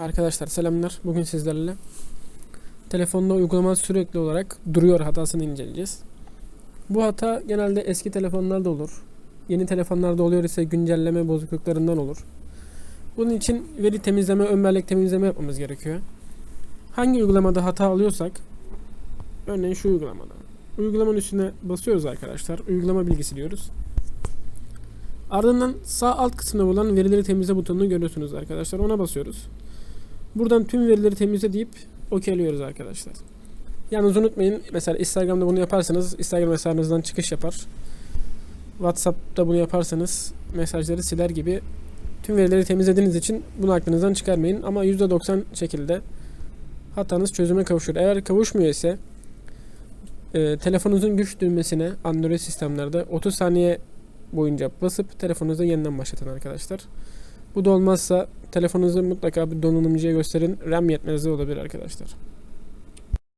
Arkadaşlar selamlar. Bugün sizlerle telefonda uygulama sürekli olarak duruyor hatasını inceleyeceğiz. Bu hata genelde eski telefonlarda olur. Yeni telefonlarda oluyor ise güncelleme bozukluklarından olur. Bunun için veri temizleme, ön bellek temizleme yapmamız gerekiyor. Hangi uygulamada hata alıyorsak örneğin şu uygulamada. Uygulamanın üstüne basıyoruz arkadaşlar. Uygulama bilgisi diyoruz. Ardından sağ alt kısımda bulunan verileri temizle butonunu görüyorsunuz arkadaşlar. Ona basıyoruz. Buradan tüm verileri temizle deyip okeyliyoruz arkadaşlar. Yalnız unutmayın mesela Instagram'da bunu yaparsanız Instagram hesabınızdan çıkış yapar. WhatsApp'ta bunu yaparsanız mesajları siler gibi tüm verileri temizlediğiniz için bunu aklınızdan çıkarmayın. Ama %90 şekilde hatanız çözüme kavuşur. Eğer kavuşmuyor ise e, telefonunuzun güç düğmesine Android sistemlerde 30 saniye boyunca basıp telefonunuzu yeniden başlatın arkadaşlar. Bu da olmazsa telefonunuzu mutlaka bir donanımcıya gösterin. RAM yetmezliği olabilir arkadaşlar.